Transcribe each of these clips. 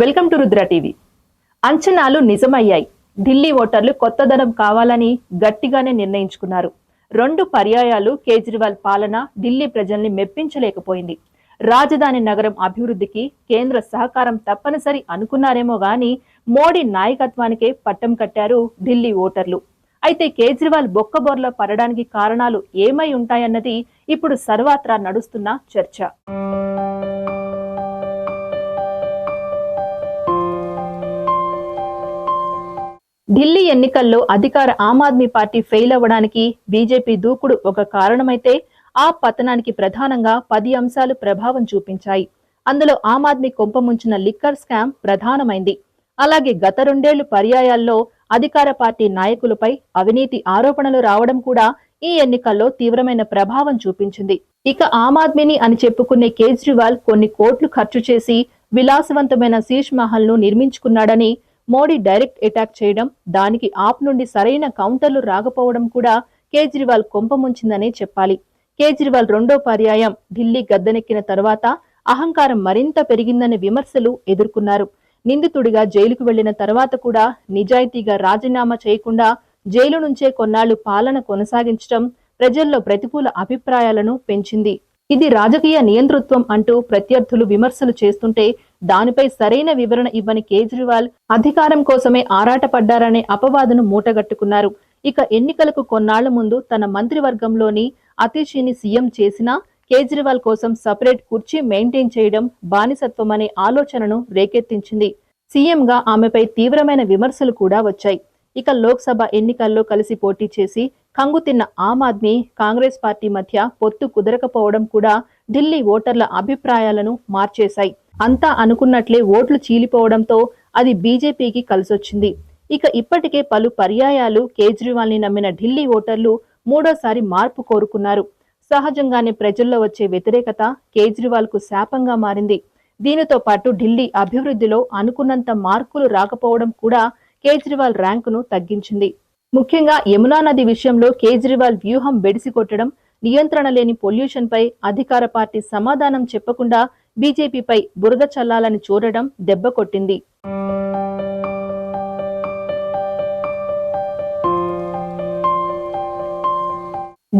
Welcome to Rudra TV. అంచనాలు నిజమయ్యాయి. ఢిల్లీ ఓటర్లు కొత్తదనం కావాలని గట్టిగానే నిర్ణయించుకున్నారు. రెండు పర్యాయాలు కేజ్రీవాల్ పాలన ఢిల్లీ ప్రజల్ని మెప్పించలేకపోయింది. రాజధాని నగరం అభివృద్ధికి కేంద్ర సహకారం తప్పనిసరి అనుకున్నారేమో గాని మోడీ నాయకత్వానికే పట్టం కట్టారు ఢిల్లీ ఓటర్లు. అయితే కేజ్రీవాల్ బొక్కబోర్ల పడడానికి కారణాలు ఏమై ఉంటాయన్నది ఇప్పుడు సర్వత్రా నడుస్తున్న చర్చ. ఢిల్లీ ఎన్నికల్లో అధికార ఆమ్ ఆద్మీ పార్టీ ఫెయిల్ అవ్వడానికి బీజేపీ దూకుడు ఒక కారణమైతే ఆ పతనానికి ప్రధానంగా పది అంశాలు ప్రభావం చూపించాయి. అందులో ఆమ్ ఆద్మీ కొంపముంచిన లిక్కర్ స్కామ్ ప్రధానమైంది. అలాగే గత రెండేళ్ళు పర్యాయాల్లో అధికార పార్టీ నాయకులపై అవినీతి ఆరోపణలు రావడం కూడా ఈ ఎన్నికల్లో తీవ్రమైన ప్రభావం చూపించింది. ఇక ఆమ్ ఆద్మీని అని చెప్పుకునే కేజ్రీవాల్ కొన్ని కోట్లు ఖర్చు చేసి విలాసవంతమైన శీష్ మహల్ను నిర్మించుకున్నాడని మోడీ డైరెక్ట్ అటాక్ చేయడం దానికి ఆప్ నుండి సరైన కౌంటర్లు రాకపోవడం కూడా కేజ్రీవాల్ కొంపముంచిందనే చెప్పాలి. కేజ్రీవాల్ రెండో పర్యాయం ఢిల్లీ గద్దెనెక్కిన తర్వాత అహంకారం మరింత పెరిగిందనే విమర్శలు ఎదుర్కొన్నారు. నిందితుడిగా జైలుకు వెళ్ళిన తర్వాత కూడా నిజాయితీగా రాజీనామా చేయకుండా జైలు నుంచే కొన్నాళ్ళు పాలన కొనసాగించడం ప్రజల్లో ప్రతికూల అభిప్రాయాలను పెంచింది. ఇది రాజకీయ నియంతృత్వం అంటూ ప్రత్యర్థులు విమర్శలు చేస్తుంటే దానిపై సరైన వివరణ ఇవ్వని కేజ్రీవాల్ అధికారం కోసమే ఆరాటపడ్డారనే అపవాదును మూటగట్టుకున్నారు. ఇక ఎన్నికలకు కొన్నాళ్ళ ముందు తన మంత్రివర్గంలోని అతిషిని సీఎం చేసినా కేజ్రీవాల్ కోసం సపరేట్ కుర్చీ మెయింటైన్ చేయడం బానిసత్వం అనే ఆలోచనను రేకెత్తించింది. సీఎంగా ఆమెపై తీవ్రమైన విమర్శలు కూడా వచ్చాయి. ఇక లోక్సభ ఎన్నికల్లో కలిసి పోటీ చేసి కంగుతిన్న ఆమ్ ఆద్మీ కాంగ్రెస్ పార్టీ మధ్య పొత్తు కుదరకపోవడం కూడా ఢిల్లీ ఓటర్ల అభిప్రాయాలను మార్చేశాయి. అంతా అనుకున్నట్లే ఓట్లు చీలిపోవడంతో అది బీజేపీకి కలిసొచ్చింది. ఇక ఇప్పటికే పలు పర్యాయాలు కేజ్రీవాల్ని నమ్మిన ఢిల్లీ ఓటర్లు మూడోసారి మార్పు కోరుకున్నారు. సహజంగానే ప్రజల్లో వచ్చే వ్యతిరేకత కేజ్రీవాల్కు శాపంగా మారింది. దీనితో పాటు ఢిల్లీ అభివృద్ధిలో అనుకున్నంత మార్కులు రాకపోవడం కూడా కేజ్రీవాల్ ర్యాంకును తగ్గించింది. ముఖ్యంగా యమునా నది విషయంలో కేజ్రీవాల్ వ్యూహం బెడిసికొట్టడం నియంత్రణ లేని పొల్యూషన్ పై అధికార పార్టీ సమాధానం చెప్పకుండా బీజేపీపై బురద చల్లాలని చూడడం దెబ్బ కొట్టింది.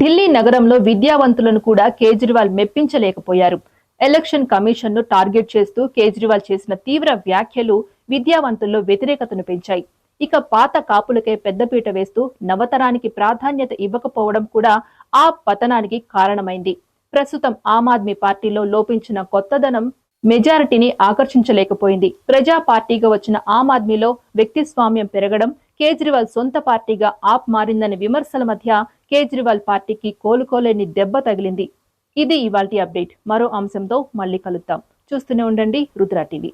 ఢిల్లీ నగరంలో విద్యావంతులను కూడా కేజ్రీవాల్ మెప్పించలేకపోయారు. ఎలక్షన్ కమిషన్ను టార్గెట్ చేస్తూ కేజ్రీవాల్ చేసిన తీవ్ర వ్యాఖ్యలు విద్యావంతుల్లో వ్యతిరేకతను పెంచాయి. ఇక పాత కాపులకే పెద్దపీట వేస్తూ నవతరానికి ప్రాధాన్యత ఇవ్వకపోవడం కూడా ఆ పతనానికి కారణమైంది. ప్రస్తుతం ఆమ్ ఆద్మీ పార్టీలో లోపించిన కొత్తదనం మెజారిటీని ఆకర్షించలేకపోయింది. ప్రజా పార్టీగా వచ్చిన ఆమ్ ఆద్మీలో వ్యక్తిస్వామ్యం పెరగడం కేజ్రీవాల్ సొంత పార్టీగా ఆప్ మారిందనే విమర్శల మధ్య కేజ్రీవాల్ పార్టీకి కోలుకోలేని దెబ్బ తగిలింది. ఇది ఇవాల్టి అప్డేట్. మరో అంశంతో మళ్ళీ కలుద్దాం. చూస్తూనే ఉండండి రుద్రా టీవీ.